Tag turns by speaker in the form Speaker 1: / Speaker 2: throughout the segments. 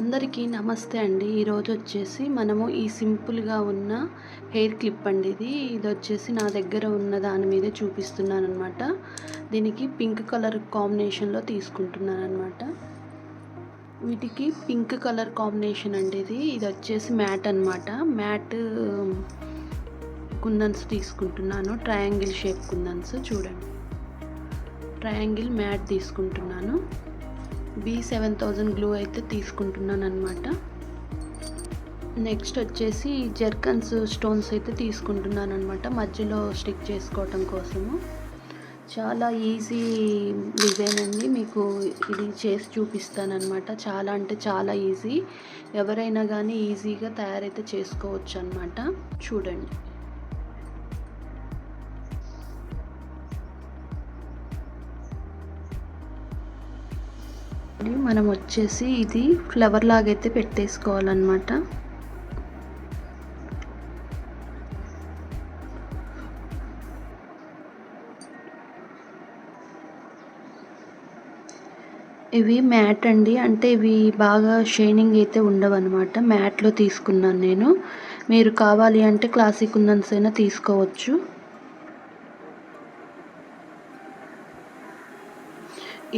Speaker 1: అందరికీ నమస్తే అండి. ఈరోజు వచ్చేసి మనము ఈ సింపుల్గా ఉన్న హెయిర్ క్లిప్ అండి ఇది. ఇది వచ్చేసి నా దగ్గర ఉన్న దాని మీదే చూపిస్తున్నాను అనమాట దీనికి పింక్ కలర్ కాంబినేషన్లో తీసుకుంటున్నాను అనమాట వీటికి పింక్ కలర్ కాంబినేషన్ అండి ఇది. ఇది వచ్చేసి మ్యాట్ అనమాట మ్యాట్ కుందన్స్ తీసుకుంటున్నాను. ట్రయాంగిల్ షేప్ కుందన్స్ చూడండి. ట్రయాంగిల్ మ్యాట్ తీసుకుంటున్నాను. బి సెవెన్ థౌజండ్ గ్లూ అయితే తీసుకుంటున్నాను అనమాట నెక్స్ట్ వచ్చేసి జర్కన్స్ స్టోన్స్ అయితే తీసుకుంటున్నాను అనమాట మధ్యలో స్టిక్ చేసుకోవటం కోసము. చాలా ఈజీ డిజైన్ అండి మీకు ఇది చేసి చూపిస్తానమాట చాలా అంటే చాలా ఈజీ ఎవరైనా కానీ ఈజీగా తయారైతే చేసుకోవచ్చు అనమాట చూడండి. మనం వచ్చేసి ఇది ఫ్లవర్ లాగైతే పెట్టేసుకోవాలన్నమాట. ఇవి మ్యాట్ అండి. అంటే ఇవి బాగా షైనింగ్ అయితే ఉండవన్నమాట. మ్యాట్లో తీసుకున్నాను నేను. మీరు కావాలి అంటే క్లాసిక్ ఉన్నంతైనా తీసుకోవచ్చు.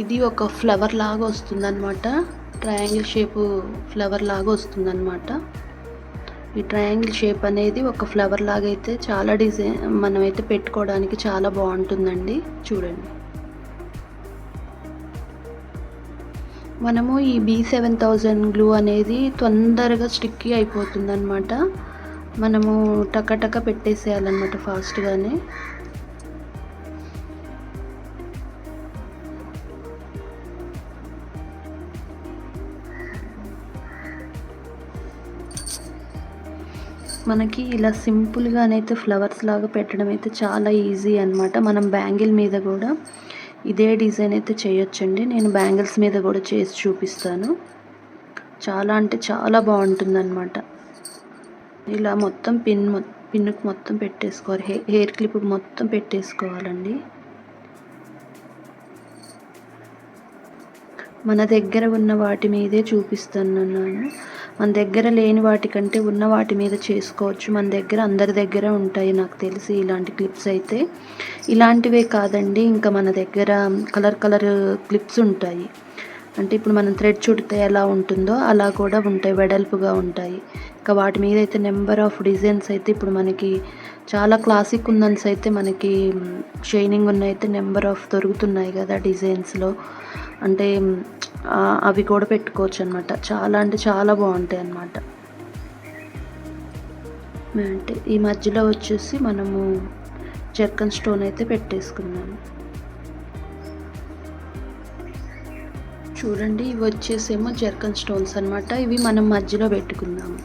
Speaker 1: ఇది ఒక ఫ్లవర్ లాగా వస్తుందన్నమాట. ట్రయాంగిల్ షేపు ఫ్లవర్ లాగా వస్తుందన్నమాట. ఈ ట్రయాంగిల్ షేప్ అనేది ఒక ఫ్లవర్ లాగా అయితే చాలా డిజైన్ మనమైతే పెట్టుకోవడానికి చాలా బాగుంటుందండి. చూడండి. మనము ఈ బీ సెవెన్ థౌజండ్ గ్లూ అనేది తొందరగా స్టిక్కీ అయిపోతుందన్నమాట. మనము టక పెట్టేసేయాలన్నమాట ఫాస్ట్గానే. మనకి ఇలా సింపుల్గానైతే ఫ్లవర్స్ లాగా పెట్టడం అయితే చాలా ఈజీ అనమాట మనం బ్యాంగిల్ మీద కూడా ఇదే డిజైన్ అయితే చేయొచ్చండి. నేను బ్యాంగిల్స్ మీద కూడా చేసి చూపిస్తాను. చాలా అంటే చాలా బాగుంటుందన్నమాట. ఇలా మొత్తం పిన్ పిన్నుకు మొత్తం పెట్టేసుకోవాలి. హెయిర్ క్లిప్ మొత్తం పెట్టేసుకోవాలండి. మన దగ్గర ఉన్న వాటి మీదే చూపిస్తున్నాను మన దగ్గర లేని వాటికంటే ఉన్న వాటి మీద చేసుకోవచ్చు. మన దగ్గర అందరి దగ్గర ఉంటాయి నాకు తెలిసి ఇలాంటి క్లిప్స్ అయితే. ఇలాంటివే కాదండి ఇంకా మన దగ్గర కలర్ కలర్ క్లిప్స్ ఉంటాయి. అంటే ఇప్పుడు మనం థ్రెడ్ చుడితే ఎలా ఉంటుందో అలా కూడా ఉంటాయి వెడల్పుగా ఉంటాయి. ఇంకా వాటి మీద అయితే నెంబర్ ఆఫ్ డిజైన్స్ అయితే ఇప్పుడు మనకి చాలా క్లాసిక్ ఉందన్స్ అయితే మనకి షైనింగ్ ఉన్న అయితే నెంబర్ ఆఫ్ దొరుకుతున్నాయి కదా డిజైన్స్లో అంటే అవి కూడా పెట్టుకోవచ్చు అనమాట చాలా అంటే చాలా బాగుంటాయి అన్నమాట అంటే ఈ మధ్యలో వచ్చేసి మనము చెక్కన్ స్టోన్ అయితే పెట్టేసుకున్నాము చూడండి ఇవి వచ్చేసేమో జర్కన్ స్టోన్స్ అనమాట. ఇవి మనం మధ్యలో పెట్టుకుందాము.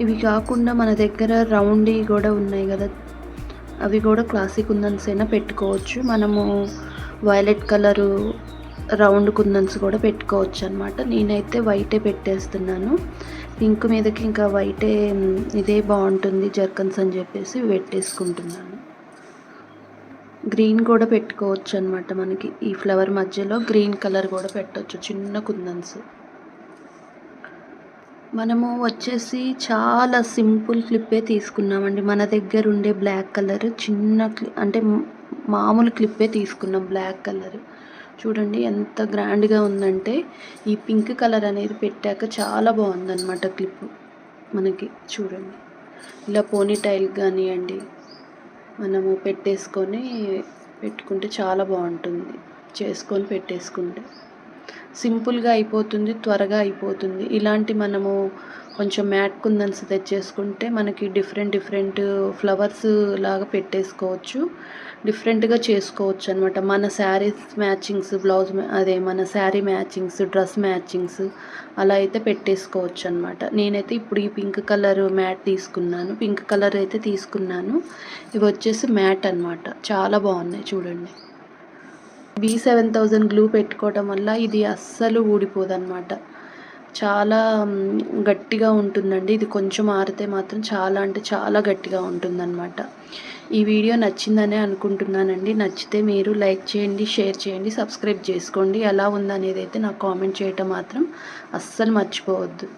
Speaker 1: ఇవి కాకుండా మన దగ్గర రౌండ్ కూడా ఉన్నాయి కదా. అవి కూడా క్లాసిక్ కుందన్స్ అయినా పెట్టుకోవచ్చు. మనము వైలెట్ కలరు రౌండ్ కుందన్స్ కూడా పెట్టుకోవచ్చు అనమాట నేనైతే వైటే పెట్టేస్తున్నాను. పింక్ మీదకి ఇంకా వైటే ఇదే బాగుంటుంది జర్కన్స్ అని చెప్పేసి పెట్టేసుకుంటున్నాను. గ్రీన్ కూడా పెట్టుకోవచ్చు అనమాట మనకి. ఈ ఫ్లవర్ మధ్యలో గ్రీన్ కలర్ కూడా పెట్టవచ్చు చిన్న కుందన్స్. మనము వచ్చేసి చాలా సింపుల్ క్లిప్పే తీసుకున్నామండి. మన దగ్గర ఉండే బ్లాక్ కలర్ చిన్న క్లి అంటే మామూలు క్లిప్పే తీసుకున్నాం బ్లాక్ కలర్. చూడండి ఎంత గ్రాండ్గా ఉందంటే ఈ పింక్ కలర్ అనేది పెట్టాక చాలా బాగుందన్నమాట క్లిప్ మనకి. చూడండి. ఇలా పోనీ టైల్ కానివ్వండి మనము పెట్టేసుకొని పెట్టుకుంటే చాలా బాగుంటుంది. చేసుకొని పెట్టేసుకుంటే. సింపుల్గా అయిపోతుంది త్వరగా అయిపోతుంది. ఇలాంటి మనము కొంచెం మ్యాట్ కుందన్స్ తెచ్చేసుకుంటే మనకి డిఫరెంట్ డిఫరెంట్ ఫ్లవర్స్ లాగా పెట్టేసుకోవచ్చు. డిఫరెంట్గా చేసుకోవచ్చు అనమాట మన శారీస్ మ్యాచింగ్స్ బ్లౌజ్ అదే మన శారీ మ్యాచింగ్స్ డ్రెస్ మ్యాచింగ్స్ అలా అయితే పెట్టేసుకోవచ్చు అనమాట నేనైతే ఇప్పుడు ఈ పింక్ కలర్ మ్యాట్ తీసుకున్నాను. పింక్ కలర్ అయితే తీసుకున్నాను. ఇవి వచ్చేసి మ్యాట్ అనమాట చాలా బాగున్నాయి చూడండి. బీ సెవెన్ థౌజండ్ గ్లూ పెట్టుకోవటం వల్ల ఇది అస్సలు ఊడిపోదన్నమాట. చాలా గట్టిగా ఉంటుందండి. ఇది కొంచెం ఆరితే మాత్రం చాలా అంటే చాలా గట్టిగా ఉంటుందన్నమాట. ఈ వీడియో నచ్చిందనే అనుకుంటున్నానండి. నచ్చితే మీరు లైక్ చేయండి షేర్ చేయండి సబ్స్క్రైబ్ చేసుకోండి. ఎలా ఉందనేది అయితే నాకు కామెంట్ చేయటం మాత్రం అస్సలు మర్చిపోవద్దు.